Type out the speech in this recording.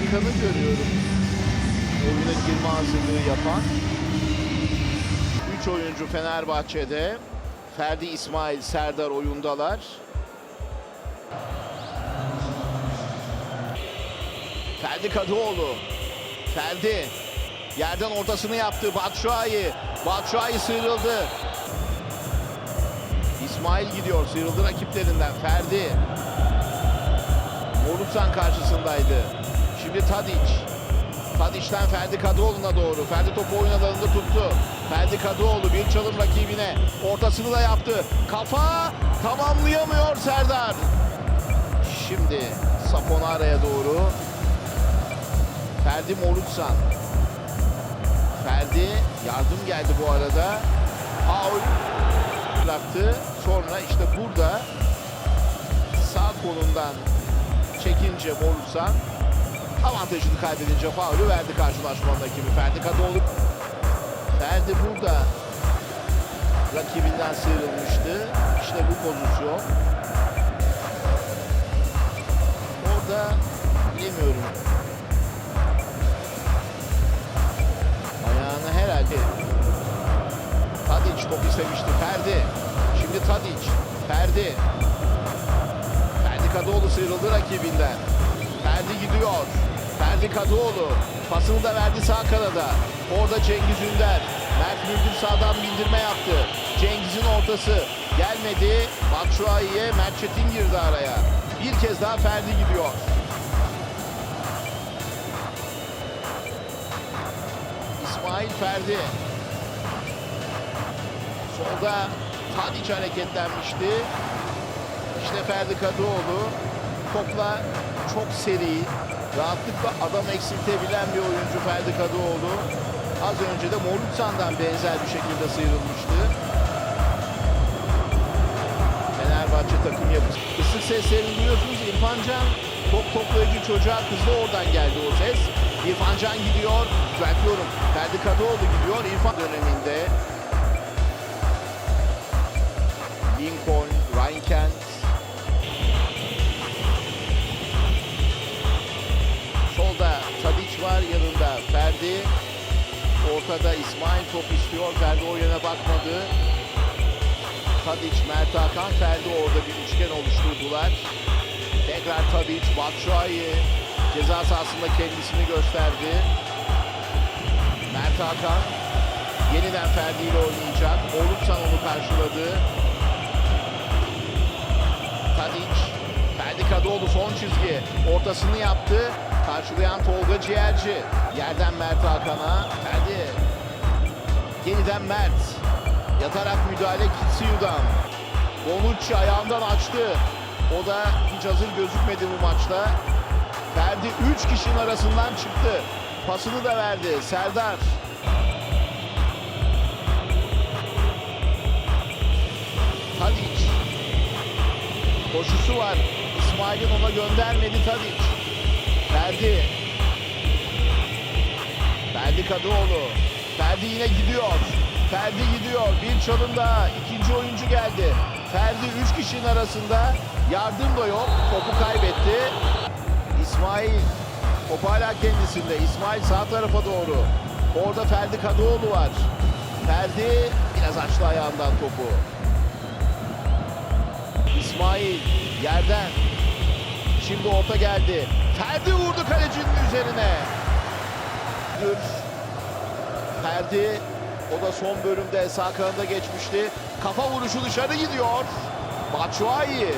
Hakan'ı görüyorum. Oyuna girme hazırlığı yapan. 3 oyuncu Fenerbahçe'de. Ferdi İsmail, Serdar oyundalar. Ferdi Kadıoğlu. Ferdi. Yerden ortasını yaptı. Batshuayi. Batshuayi sıyrıldı. İsmail gidiyor. Sıyrıldı rakiplerinden. Ferdi. Morutsan karşısındaydı. Şimdi Tadic. Tadic'ten Ferdi Kadıoğlu'na doğru. Ferdi topu oyun alanında tuttu. Ferdi Kadıoğlu bir çalım rakibine. Ortasını da yaptı. Kafa tamamlayamıyor Serdar. Şimdi Saponara'ya doğru. Ferdi Morutsan. Ferdi yardım geldi bu arada. Faul bıraktı. Sonra işte burada sağ kolundan çekince Morutsan avantajını kaybedince faulü verdi karşılaşmanın hakemi Ferdi Kadıoğlu. Ferdi burada rakibinden sıyrılmıştı. İşte bu pozisyon. Orada bilemiyorum. Ayağını herhalde Tadic top istemişti. Ferdi. Şimdi Tadic. Ferdi. Ferdi Kadıoğlu sıyrıldı rakibinden. Ferdi gidiyor. Ferdi Kadıoğlu. Pasını da verdi sağ kanada. Orada Cengiz Ünder. Mert Müldür sağdan bindirme yaptı. Cengiz'in ortası. Gelmedi. Batshuayi'ye Mert Çetin girdi araya. Bir kez daha Ferdi gidiyor. İsmail Ferdi. Solda Tadic hareketlenmişti. İşte Ferdi Kadıoğlu topla çok seri, rahatlıkla adam eksiltebilen bir oyuncu Ferdi Kadıoğlu. Az önce de Morutsan'dan benzer bir şekilde sıyrılmıştı. Fenerbahçe takım yapısı. Isık seslerini duyuyorsunuz. İrfan Can top toplayıcı çocuğa kızdı oradan geldi o ses. İrfan Can gidiyor. Düzeltiyorum. Ferdi Kadıoğlu gidiyor. İrfan döneminde Lincoln, Ortada İsmail top istiyor. Ferdi o yöne bakmadı. Tadic, Mert Hakan, Ferdi orada bir üçgen oluşturdular. Tekrar Tadic, Batshuayi ceza sahasında kendisini gösterdi. Mert Hakan yeniden Ferdi ile oynayacak. Oluksan onu karşıladı. Tadic, Ferdi Kadıoğlu son çizgi. Ortasını yaptı. Karşılayan Tolga Ciğerci. Yerden Mert Hakan'a. Ferdi. Yeniden Mert. Yatarak müdahale Kitsiyu'dan. Bonucci ayağından açtı. O da hiç hazır gözükmedi bu maçta. Ferdi 3 kişinin arasından çıktı. Pasını da verdi. Serdar. Tadic. Koşusu var. İsmail'in ona göndermedi Tadic. Ferdi. Ferdi Kadıoğlu. Ferdi yine gidiyor. Ferdi gidiyor. Bir çalım daha. İkinci oyuncu geldi. Ferdi üç kişinin arasında. Yardım da yok. Topu kaybetti. İsmail. Top hala kendisinde. İsmail sağ tarafa doğru. Orada Ferdi Kadıoğlu var. Ferdi biraz açtı ayağından topu. İsmail yerden. Şimdi orta geldi. Ferdi vurdu kalecinin üzerine. Ferdi o da son bölümde sağ kanada geçmişti. Kafa vuruşu dışarı gidiyor. Batshuayi